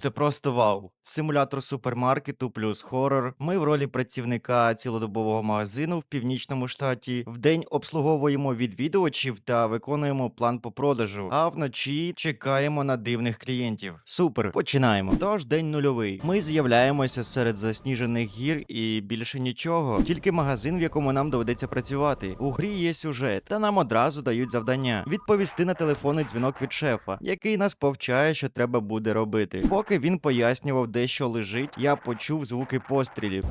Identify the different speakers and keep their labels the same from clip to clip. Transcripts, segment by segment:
Speaker 1: Це просто вау. Симулятор супермаркету плюс хорор. Ми в ролі працівника цілодобового магазину в північному штаті. Вдень обслуговуємо відвідувачів та виконуємо план по продажу. А вночі чекаємо на дивних клієнтів. Супер, починаємо. Тож день нульовий. Ми з'являємося серед засніжених гір і більше нічого. Тільки магазин, в якому нам доведеться працювати. У грі є сюжет, та нам одразу дають завдання відповісти на телефонний дзвінок від шефа, який нас повчає, що треба буде робити. Поки він пояснював, де що лежить, я почув звуки пострілів.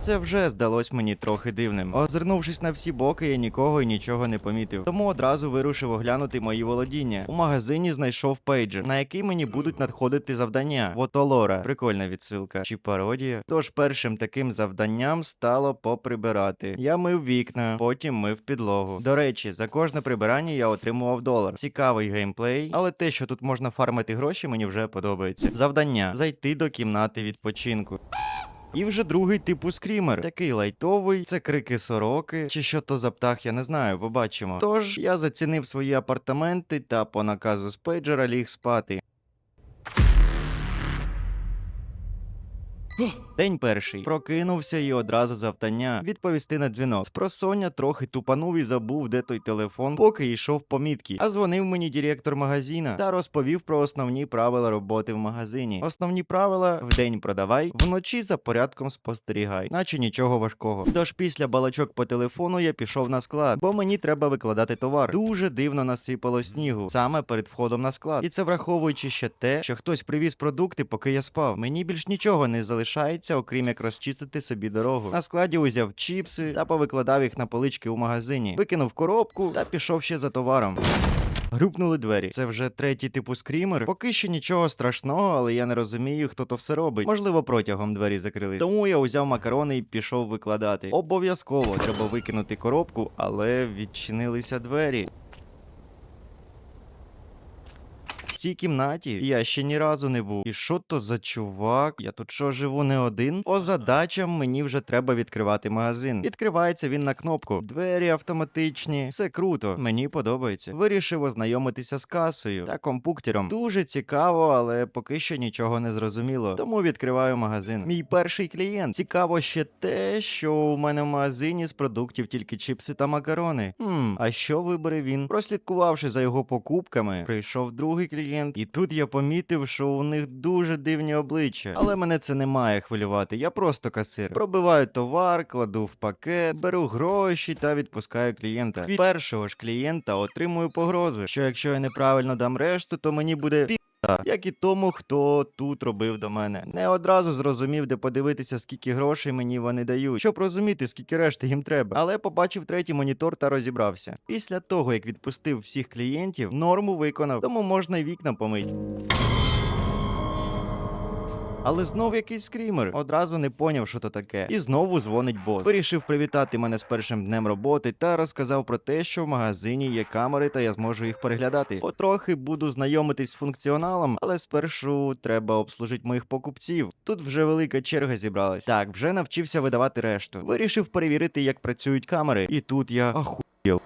Speaker 1: Це вже здалось мені трохи дивним. Озирнувшись на всі боки, я нікого і нічого не помітив. Тому одразу вирушив оглянути мої володіння. У магазині знайшов пейджер, на який мені будуть надходити завдання. Вотолора. Прикольна відсилка. Чи пародія? Тож першим таким завданням стало поприбирати. Я мив вікна, потім мив підлогу. До речі, за кожне прибирання я отримував долар. Цікавий геймплей, але те, що тут можна фармити гроші, мені вже подобається. Завдання зайти до кімнати відпочинку. І вже другий типу скрімер. Такий лайтовий, це крики сороки, чи що то за птах, я не знаю, побачимо. Тож я зацінив свої апартаменти та по наказу з пейджера ліг спати. День перший. Прокинувся і одразу завдання відповісти на дзвінок. Спросоння трохи тупанув і забув, де той телефон, поки йшов помітки. А дзвонив мені директор магазина та розповів про основні правила роботи в магазині. Основні правила вдень продавай, вночі за порядком спостерігай, наче нічого важкого. Тож після балачок по телефону я пішов на склад, бо мені треба викладати товар. Дуже дивно насипало снігу саме перед входом на склад. І це враховуючи ще те, що хтось привіз продукти, поки я спав. Мені більш нічого не залишається, окрім як розчистити собі дорогу. На складі узяв чіпси та повикладав їх на полички у магазині, викинув коробку та пішов ще за товаром. Грюкнули двері. Це вже третій типу скрімер. Поки що нічого страшного, але я не розумію, хто то все робить. Можливо, протягом двері закрили. Тому я узяв макарони і пішов викладати. Обов'язково треба викинути коробку, але відчинилися двері. В цій кімнаті я ще ні разу не був. І що то за чувак? Я тут що живу не один? По задачам мені вже треба відкривати магазин. Відкривається він на кнопку. Двері автоматичні, все круто. Мені подобається. Вирішив ознайомитися з касою та компуктером. Дуже цікаво, але поки що нічого не зрозуміло. Тому відкриваю магазин. Мій перший клієнт. Цікаво ще те, що у мене в магазині з продуктів тільки чіпси та макарони. Хм, а що вибере він? Прослідкувавши за його покупками, прийшов другий клієнт, і тут я помітив, що у них дуже дивні обличчя. Але мене це не має хвилювати. Я просто касир. Пробиваю товар, кладу в пакет, беру гроші та відпускаю клієнта. Від першого ж клієнта отримую погрозу, що якщо я неправильно дам решту, то мені буде пі***. Як і тому, хто тут робив до мене. Не одразу зрозумів, де подивитися, скільки грошей мені вони дають, щоб розуміти, скільки решти їм треба. Але побачив третій монітор та розібрався. Після того, як відпустив всіх клієнтів, норму виконав, тому можна й вікна помити. Але знов якийсь скрімер. Одразу не поняв, що то таке. І знову дзвонить бот. Вирішив привітати мене з першим днем роботи та розказав про те, що в магазині є камери, та я зможу їх переглядати. Потрохи буду знайомитись з функціоналом, але спершу треба обслужити моїх покупців. Тут вже велика черга зібралась. Так, вже навчився видавати решту. Вирішив перевірити, як працюють камери. І тут я ахуєл.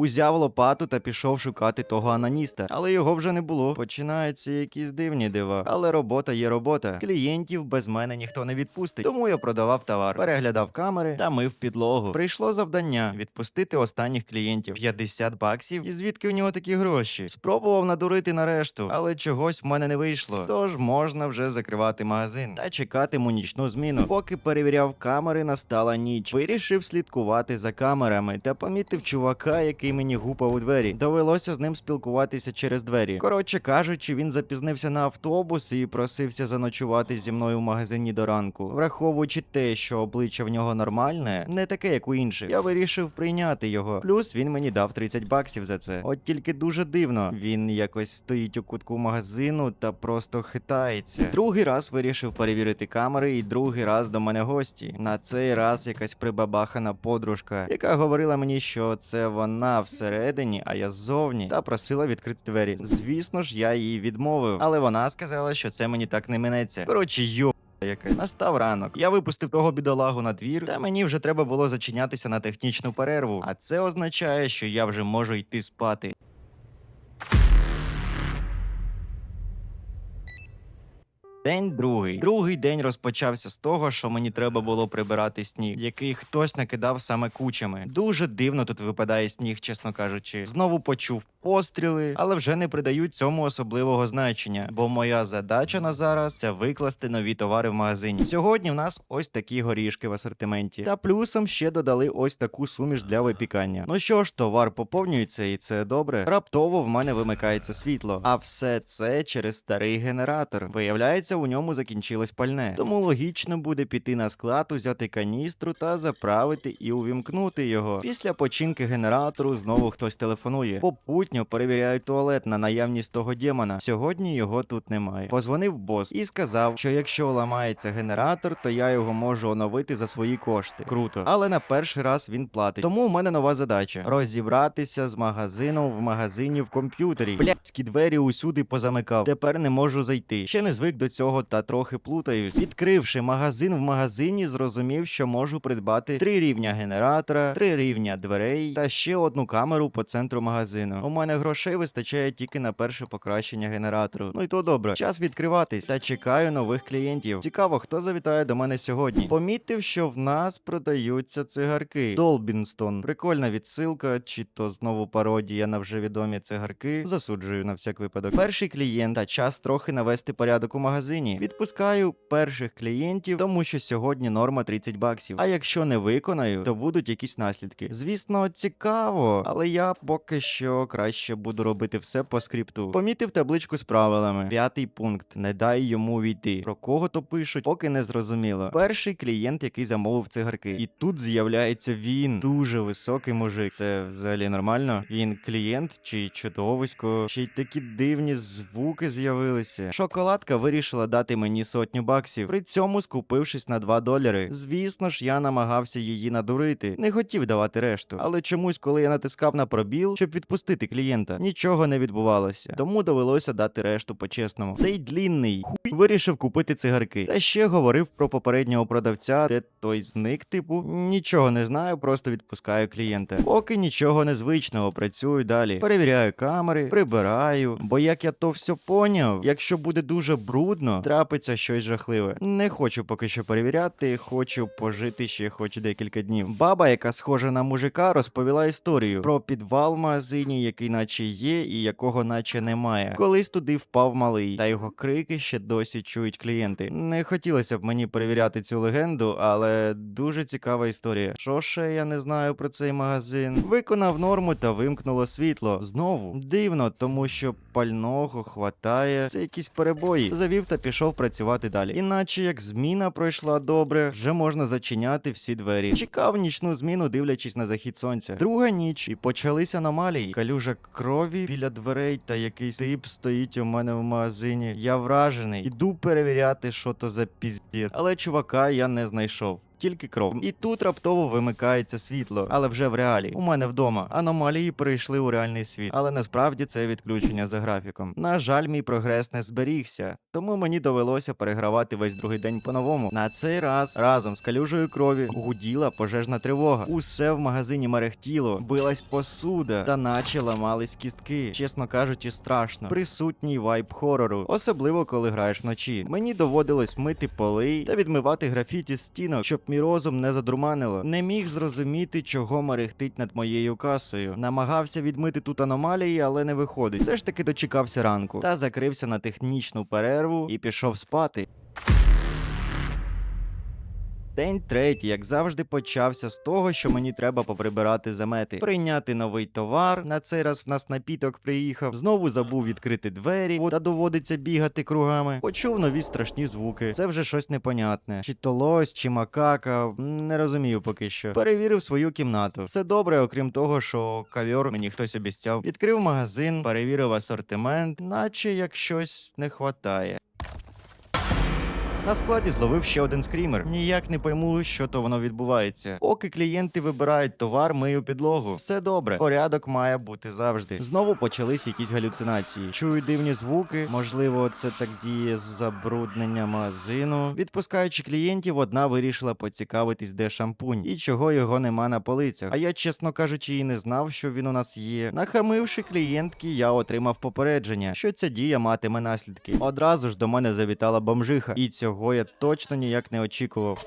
Speaker 1: Узяв лопату та пішов шукати того ананіста, але його вже не було. Починаються якісь дивні дива. Але робота є робота. Клієнтів без мене ніхто не відпустить. Тому я продавав товар, переглядав камери та мив підлогу. Прийшло завдання відпустити останніх клієнтів 50 баксів. І звідки в нього такі гроші? Спробував надурити нарешту, але чогось в мене не вийшло. Тож можна вже закривати магазин та чекатиму нічну зміну. Поки перевіряв камери, настала ніч. Вирішив слідкувати за камерами та помітив чувака, який мені гупав у двері. Довелося з ним спілкуватися через двері. Коротше кажучи, він запізнився на автобус і просився заночувати зі мною в магазині до ранку. Враховуючи те, що обличчя в нього нормальне, не таке, як у інших. Я вирішив прийняти його. Плюс він мені дав 30 баксів за це. От тільки дуже дивно. Він якось стоїть у кутку магазину та просто хитається. Другий раз вирішив перевірити камери, і другий раз до мене гості. На цей раз якась прибабахана подружка, яка говорила мені, що це вона всередині, а я ззовні, та просила відкрити двері. Звісно ж, я їй відмовив, але вона сказала, що це мені так не минеться. Коротше, йо. Яке настав ранок. Я випустив того бідолагу на двір, та мені вже треба було зачинятися на технічну перерву. А це означає, що я вже можу йти спати. День другий. Другий день розпочався з того, що мені треба було прибирати сніг, який хтось накидав саме кучами. Дуже дивно тут випадає сніг, чесно кажучи. Знову почув постріли, але вже не придають цьому особливого значення, бо моя задача на зараз це викласти нові товари в магазині. Сьогодні в нас ось такі горішки в асортименті. Та плюсом ще додали ось таку суміш для випікання. Ну що ж, товар поповнюється, і це добре. Раптово в мене вимикається світло. А все це через старий генератор. Виявляється, у ньому закінчилось пальне. Тому логічно буде піти на склад, узяти каністру та заправити і увімкнути його. Після починки генератору знову хтось телефонує. Попутньо перевіряю туалет на наявність того демона. Сьогодні його тут немає. Позвонив бос і сказав, що якщо ламається генератор, то я його можу оновити за свої кошти. Круто. Але на перший раз він платить. Тому у мене нова задача: розібратися з магазином в магазині в комп'ютері. Блядські двері усюди позамикав. Тепер не можу зайти. Ще не звик до цього та трохи плутаюсь. Відкривши магазин в магазині, зрозумів, що можу придбати три рівня генератора, три рівня дверей та ще одну камеру по центру магазину. У мене грошей вистачає тільки на перше покращення генератору. Ну і то добре. Час відкриватись та чекаю нових клієнтів. Цікаво, хто завітає до мене сьогодні. Помітив, що в нас продаються цигарки. Долбінстон. Прикольна відсилка, чи то знову пародія на вже відомі цигарки. Засуджую на всяк випадок. Перший клієнт та час трохи навести порядок у магазині. Відпускаю перших клієнтів, тому що сьогодні норма 30 баксів. А якщо не виконаю, то будуть якісь наслідки. Звісно, цікаво, але я поки що краще буду робити все по скрипту. Помітив табличку з правилами. П'ятий пункт. Не дай йому війти. Про кого то пишуть, поки не зрозуміло. Перший клієнт, який замовив цигарки. І тут з'являється він. Дуже високий мужик. Це взагалі нормально. Він клієнт чи чудовисько. Ще й такі дивні звуки з'явилися. Шоколадка вирішила дати мені сотню баксів, при цьому скупившись на 2 долари. Звісно ж, я намагався її надурити. Не хотів давати решту. Але чомусь, коли я натискав на пробіл, щоб відпустити клієнта, нічого не відбувалося. Тому довелося дати решту по-чесному. Цей длінний хуй вирішив купити цигарки. Та ще говорив про попереднього продавця, де той зник, типу, нічого не знаю, просто відпускаю клієнта. Поки нічого незвичного, працюю далі. Перевіряю камери, прибираю. Бо як я то все поняв, якщо буде дуже брудно, трапиться щось жахливе. Не хочу поки що перевіряти, хочу пожити ще хоч декілька днів. Баба, яка схожа на мужика, розповіла історію про підвал в магазині, який наче є, і якого наче немає. Колись туди впав малий, та його крики ще досі чують клієнти. Не хотілося б мені перевіряти цю легенду, але дуже цікава історія. Що ще я не знаю про цей магазин? Виконав норму та вимкнуло світло. Знову дивно, тому що пального хватає. Це якісь перебої. Завів та пішов працювати далі. Іначе як зміна пройшла добре, вже можна зачиняти всі двері. Чекав нічну зміну, дивлячись на захід сонця. Друга ніч, і почалися аномалії. Калюжа крові біля дверей, та якийсь тип стоїть у мене в магазині. Я вражений. Іду перевіряти, що то за піздєт. Але чувака я не знайшов. Тільки кров. І тут раптово вимикається світло, але вже в реалі. У мене вдома. Аномалії перейшли у реальний світ. Але насправді це відключення за графіком. На жаль, мій прогрес не зберігся, тому мені довелося перегравати весь другий день по-новому. На цей раз разом з калюжею крові гуділа пожежна тривога. Усе в магазині мерехтіло, билась посуда, та наче ламались кістки. Чесно кажучи, страшно. Присутній вайб хорору, особливо коли граєш вночі. Мені доводилось мити поли та відмивати графіті стінок, щоб мій розум не задурманило. Не міг зрозуміти, чого мерехтить над моєю касою. Намагався відмити тут аномалії, але не виходить. Все ж таки дочекався ранку та закрився на технічну перерву і пішов спати. День третій, як завжди, почався з того, що мені треба поприбирати замети, прийняти новий товар. На цей раз в нас напіток приїхав. Знову забув відкрити двері, та доводиться бігати кругами. Почув нові страшні звуки. Це вже щось непонятне. Чи то лось, чи макака, не розумію поки що. Перевірив свою кімнату. Все добре, окрім того, що кавьор мені хтось обіцяв. Відкрив магазин, перевірив асортимент, наче як щось не хватає. На складі зловив ще один скрімер. Ніяк не пойму, що то воно відбувається. Поки клієнти вибирають товар, мию підлогу. Все добре. Порядок має бути завжди. Знову почались якісь галюцинації. Чую дивні звуки. Можливо, це так діє з забруднення магазину. Відпускаючи клієнтів, одна вирішила поцікавитись, де шампунь і чого його нема на полицях. А я, чесно кажучи, і не знав, що він у нас є. Нахамивши клієнтки, я отримав попередження, що ця дія матиме наслідки. Одразу ж до мене завітала бомжиха, і цього я точно ніяк не очікував.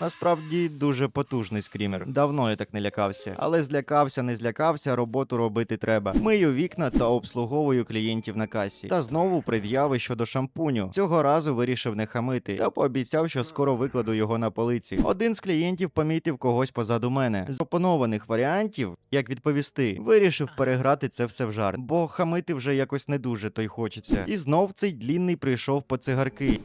Speaker 1: Насправді дуже потужний скрімер. Давно я так не лякався. Але злякався, не злякався, роботу робити треба. Мию вікна та обслуговую клієнтів на касі. Та знову пред'яви щодо шампуню. Цього разу вирішив не хамити та пообіцяв, що скоро викладу його на полиці. Один з клієнтів помітив когось позаду мене. З пропонованих варіантів, як відповісти, вирішив переграти це все в жарт, бо хамити вже якось не дуже то й хочеться. І знов цей длінний прийшов по цигарки.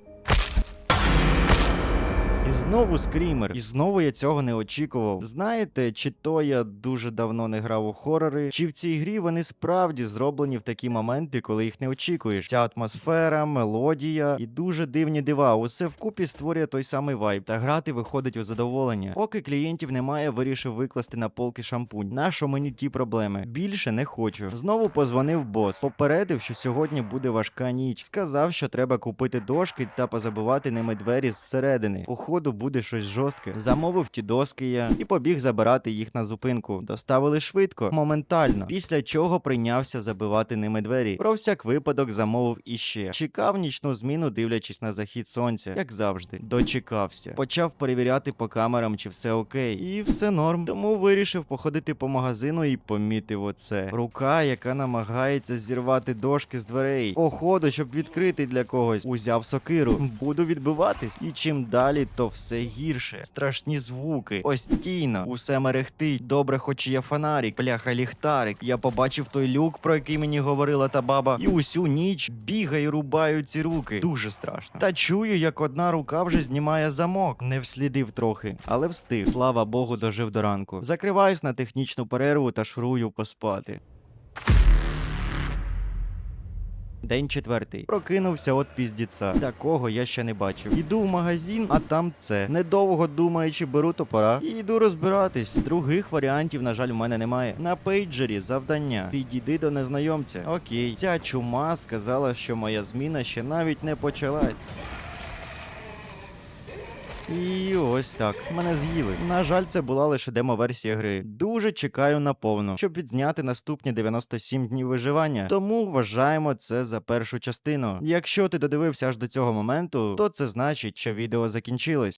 Speaker 1: І знову скрімер. І знову я цього не очікував. Знаєте, чи то я дуже давно не грав у хорори, чи в цій грі вони справді зроблені в такі моменти, коли їх не очікуєш. Ця атмосфера, мелодія і дуже дивні дива. Усе вкупі створює той самий вайб. Та грати виходить у задоволення. Поки клієнтів немає, вирішив викласти на полки шампунь. Нащо мені ті проблеми? Більше не хочу. Знову позвонив бос. Попередив, що сьогодні буде важка ніч. Сказав, що треба купити дошки та позабивати ними двері зсередини. Походу буде щось жорстке. Замовив ті доски я і побіг забирати їх на зупинку. Доставили швидко, моментально. Після чого прийнявся забивати ними двері. Про всяк випадок замовив іще. Чекав нічну зміну, дивлячись на захід сонця, як завжди. Дочекався. Почав перевіряти по камерам, чи все окей. І все норм. Тому вирішив походити по магазину і помітив оце. Рука, яка намагається зірвати дошки з дверей. Походу, щоб відкрити для когось. Узяв сокиру. Буду відбиватись. І чим далі, то все гірше. Страшні звуки. Постійно. Усе мерехтить. Добре, хоч є фонарик, бляха ліхтарик. Я побачив той люк, про який мені говорила та баба. І усю ніч бігаю, рубаю ці руки. Дуже страшно. Та чую, як одна рука вже знімає замок. Не вслідив трохи, але встиг. Слава Богу, дожив до ранку. Закриваюсь на технічну перерву та шурую поспати. День четвертий. Прокинувся от піздіца. Такого я ще не бачив. Іду в магазин, а там це. Недовго думаючи, беру топора і йду розбиратись. Других варіантів, на жаль, в мене немає. На пейджері завдання. Підійди до незнайомця. Окей. Ця чума сказала, що моя зміна ще навіть не почалась. І ось так. Мене з'їли. На жаль, це була лише демо-версія гри. Дуже чекаю на повну, щоб відзняти наступні 97 днів виживання. Тому вважаємо це за першу частину. Якщо ти додивився аж до цього моменту, то це значить, що відео закінчилось.